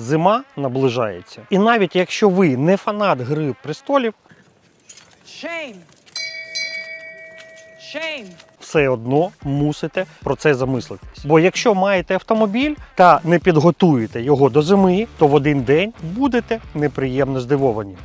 зима наближається. І навіть якщо ви не фанат гри престолів, Shame. Shame. все одно мусите про це замислитись. Бо якщо маєте автомобіль та не підготуєте його до зими, то в один день будете неприємно здивовані.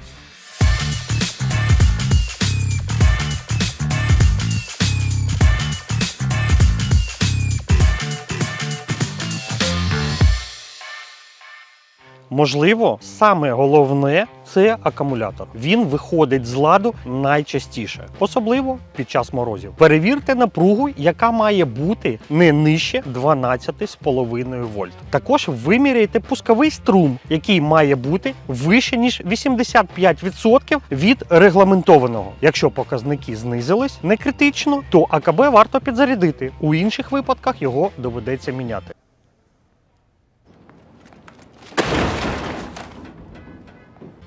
Можливо, саме головне це акумулятор. Він виходить з ладу найчастіше, особливо під час морозів. Перевірте напругу, яка має бути не нижче 12,5 вольт. Також виміряйте пусковий струм, який має бути вище ніж 85% від регламентованого. Якщо показники знизились не критично, то АКБ варто підзарядити. У інших випадках його доведеться міняти.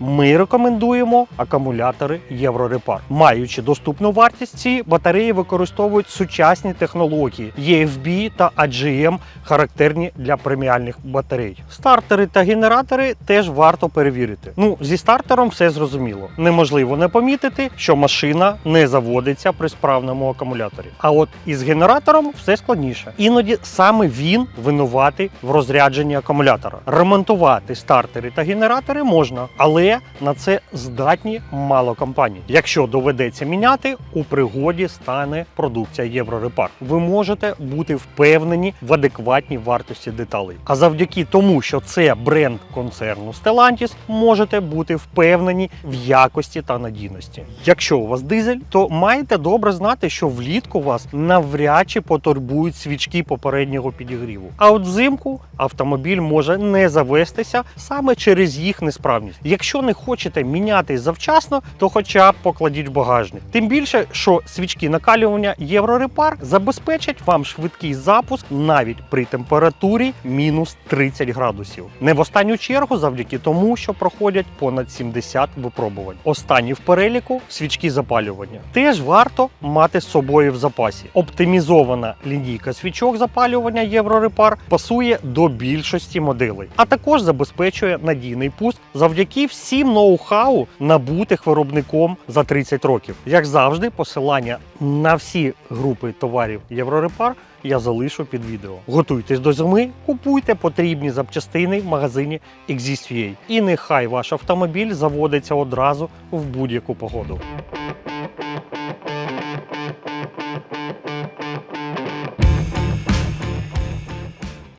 Ми рекомендуємо акумулятори Єврорепар. Маючи доступну вартість, ці батареї використовують сучасні технології EFB та AGM, характерні для преміальних батарей. Стартери та генератори теж варто перевірити. Ну, зі стартером все зрозуміло. Неможливо не помітити, що машина не заводиться при справному акумуляторі. А от із генератором все складніше. Іноді саме він винуватий в розрядженні акумулятора. Ремонтувати стартери та генератори можна, але на це здатні мало компаній. Якщо доведеться міняти, у пригоді стане продукція Єврорепар. Ви можете бути впевнені в адекватній вартості деталей. А завдяки тому, що це бренд концерну Stellantis, можете бути впевнені в якості та надійності. Якщо у вас дизель, то маєте добре знати, що влітку вас навряд чи потурбують свічки попереднього підігріву. А от взимку автомобіль може не завестися саме через їх несправність. Якщо не хочете міняти завчасно, то хоча б покладіть в багажник. Тим більше, що свічки накалювання Єврорепар забезпечать вам швидкий запуск навіть при температурі мінус 30 градусів. Не в останню чергу завдяки тому, що проходять понад 70 випробувань. Останні в переліку свічки запалювання. Теж варто мати з собою в запасі. Оптимізована лінійка свічок запалювання Єврорепар пасує до більшості моделей, а також забезпечує надійний пуск завдяки всім ноу-хау, набутих виробником за 30 років. Як завжди, посилання на всі групи товарів Єврорепар я залишу під відео. Готуйтесь до зими, купуйте потрібні запчастини в магазині Exist.ua. І нехай ваш автомобіль заводиться одразу в будь-яку погоду.